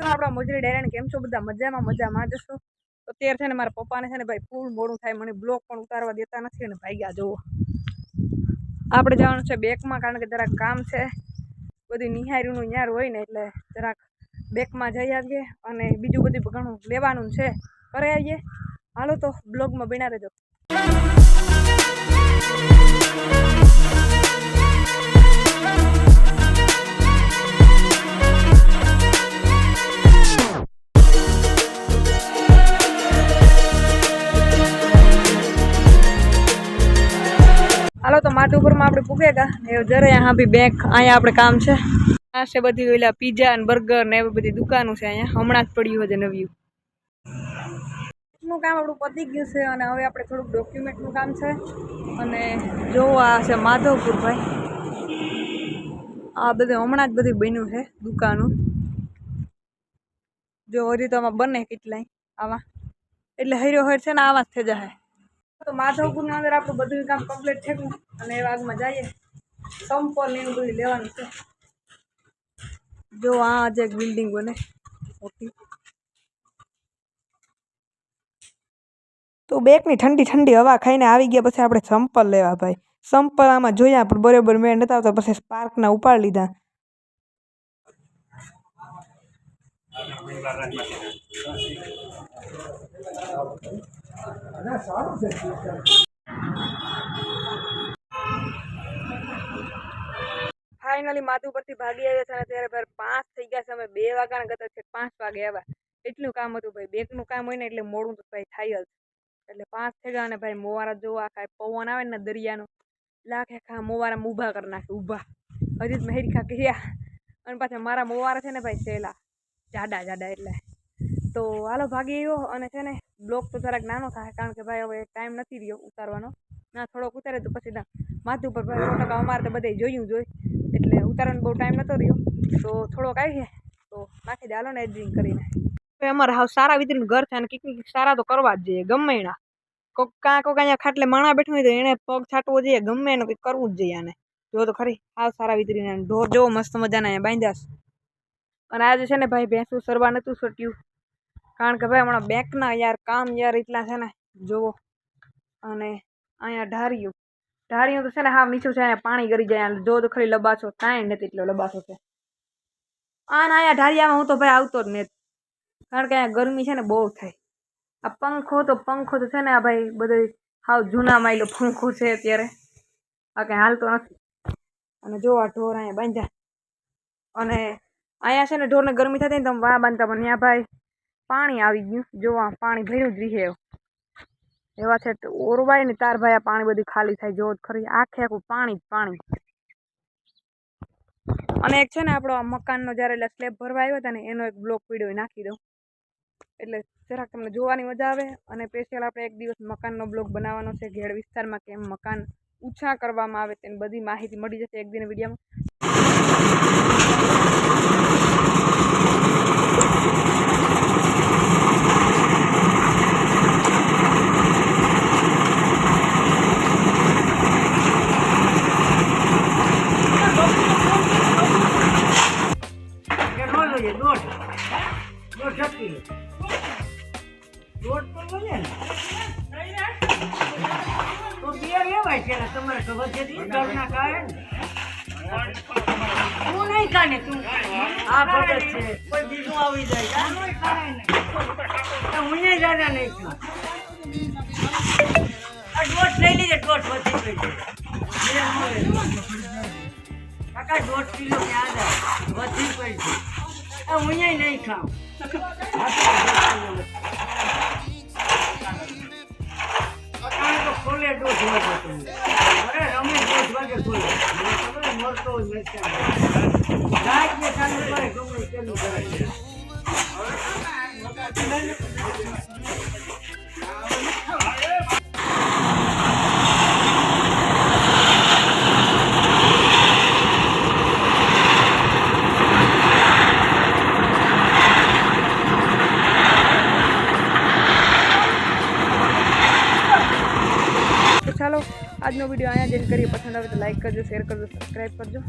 મિત્રો આપણા મોજરી ડાયરાને કેમ છો? બધા મજામાં મજામાં. જશો તો અત્યારે છે ને મારા પપ્પાને છે ને ભાઈ ફૂલ મોડું થાય. મને બ્લોક પણ ઉતારવા દેતા નથી અને ભાગ્યા જુઓ. આપણે જવાનું છે બેકમાં, કારણ કે જરાક કામ છે. બધી નિહારીનું ન્યાર હોય ને એટલે જરાક બેકમાં જઈ આવીએ અને બીજું બધું ઘણું લેવાનું છે. કરી આવીએ. હાલો તો બ્લોગમાં બિના રહેજો. તો ઉપરમાં આપણે પૂગેગા એ જરે यहाँ બી બેંક અહીંયા આપણે કામ છે. આ છે બધી ઓલા પીઝા અને બર્ગર ને એવી બધી દુકાનો છે અહીંયા. હમણાં જ પડ્યું છે નવ્યું નું કામ આપણું પતી ગયું છે અને હવે આપણે થોડુંક ડોક્યુમેન્ટનું કામ છે. અને જોવા આ છે માધવપુર આ બધું હમણાં જ બધું બન્યું છે દુકાનો. જો હરી તો આમાં બને કેટલાય. આવા એટલે હૈરો હર છે ને આવા જ થઈ જાય તો માધવપુરની અંદર આપણું બધું કામ કમ્પ્લીટ થયું અને એ વાગમાં જઈએ. સંપલ ને એવું બધું લેવાનું છે. જો આ એક બિલ્ડિંગ બને. મોટી તો બેકની ઠંડી ઠંડી હવા ખાઈને આવી ગયા પછી આપણે સંપલ લેવા ભાઈ. સંપલ આમાં જોયા, પણ બરોબર મેળ નતા આવતા. પછી સ્પાર્કના ઉપાડ લીધા. ફાઇનલી માથું પરથી ભાગી આવ્યા છે અને ત્યારે ભાઈ પાંચ થઈ ગયા છે. અમે બે વાગ્યાના ગતા છે પાંચ વાગે આવ્યા. એટલું કામ હતું ભાઈ. બેકનું કામ હોય ને એટલે મોડું તો ભાઈ થાય જ. એટલે પાંચ થઈ ગયા અને ભાઈ મોવારા જોવા કાંઈ પવન આવે ને દરિયાનો. લાખે ખા મોવારા ઊભા કરી નાખે, ઊભા. હજી જ મહેરખા ગયા અને પાછા મારા મોવારા છે ને ભાઈ સેલા જાડા જાડા એટલે. તો હાલો, ભાગી આવ્યો અને છે ને, બ્લોક તો જરાક નાનો થાય, કારણ કે ભાઈ હવે ટાઈમ નથી રહ્યો ઉતારવાનો. ના, થોડોક ઉતારે તો પછી માથું ઉપર ભાઈ ટકા અમારે તો બધાય જોયું જોઈ એટલે ઉતારવાનો બહુ ટાઈમ નતો રહ્યો. તો થોડોક આવીએ તો નાખી દે, હાલો ને એડિટિંગ કરીને. અમારે હાવ સારા વિતરીનું ઘર છે અને કંઈક સારા તો કરવા જ જોઈએ, ગમે એના. કોક કાં કોક અહીંયા ખાટલે માણા બેઠું હોય તો એને પગ છાંટવો જોઈએ, ગમે એનું કંઈક કરવું જ જોઈએ આને. જો તો ખરી, હાવ સારા વિતરીને ઢોર જોવો મસ્ત મજાના અહીંયા બાંધ્યાસ અને આજે છે ને ભાઈ ભેંસું સરવા નહોતું સટ્યું કારણ કે ભાઈ, હમણાં બેંકના યાર કામ યાર એટલા છે ને જુઓ અને અહીંયા ઢારિયું. ઢારિયું તો છે ને, હા નીચું છે, અહીંયા પાણી ગરી જાય. જો તો ખરી લબાસો. કાંઈ નથી એટલો લબાસો છે. આ ના અહીંયા ઢારિયામાં હું તો ભાઈ આવતો જ નથી કારણ કે અહીંયા ગરમી છે ને, બહુ થાય. આ પંખો તો પંખો તો છે ને, આ ભાઈ બધો હાવ જૂના માયલો પંખો છે અત્યારે. આ કંઈ હાલતો નથી. અને જો આ ઢોર અહીંયા બાંધ્યા. અને અહીંયા છે ને, ઢોરને ગરમી થતી ને તમે વાહ બાંધતા પણ ત્યાં ભાઈ. પાણી આવી ગયું. જોવા પાણી ભર્યું જ રહે. એવા છે ઓરવાય ને તાર ભાઈ પાણી બધું ખાલી થાય. જો ખરી આખે આખું પાણી જ પાણી. અને એક છે ને આપણો મકાનનો જ્યારે એટલે સ્લેબ ભરવા આવ્યો હતા ને, એનો એક બ્લોક વીડિયો નાખી દઉં. એટલે જરાક તમને જોવાની મજા આવે. અને સ્પેશિયલ આપણે એક દિવસ મકાનનો બ્લોક બનાવવાનો છે. ઘેડ વિસ્તારમાં કેમ મકાન ઊંચા કરવામાં આવે તેની બધી માહિતી મળી જશે એક દિન વિડીયોમાં. છ છે તમારે ખબર છે ઘરના ને તું નહીં ખાને આ ભગત છે. કોઈ બીજું આવી જાય. હું નહીં દાદા નહીં ખાઉં. આ લઈ લીધે, દોઢ વધી ગઈ છે. કાકા કિલો યાદ વધી પડી છે. હું નહીં ખાઉં. અટાણે તો ખોલે દોઢ વાગે તમને. અરે રમે દોઢ વાગે ખોલે મને ખબર છે, મળતો હોય મરચાં. રાત ને ચાલુ કરે ગમે તેનું કરે તો ચાલો આજનો વીડિયો અહીંયા જ end કરીએ. પસંદ આવે તો લાઈક કરજો શેર કરજો સબસ્ક્રાઈબ કરજો.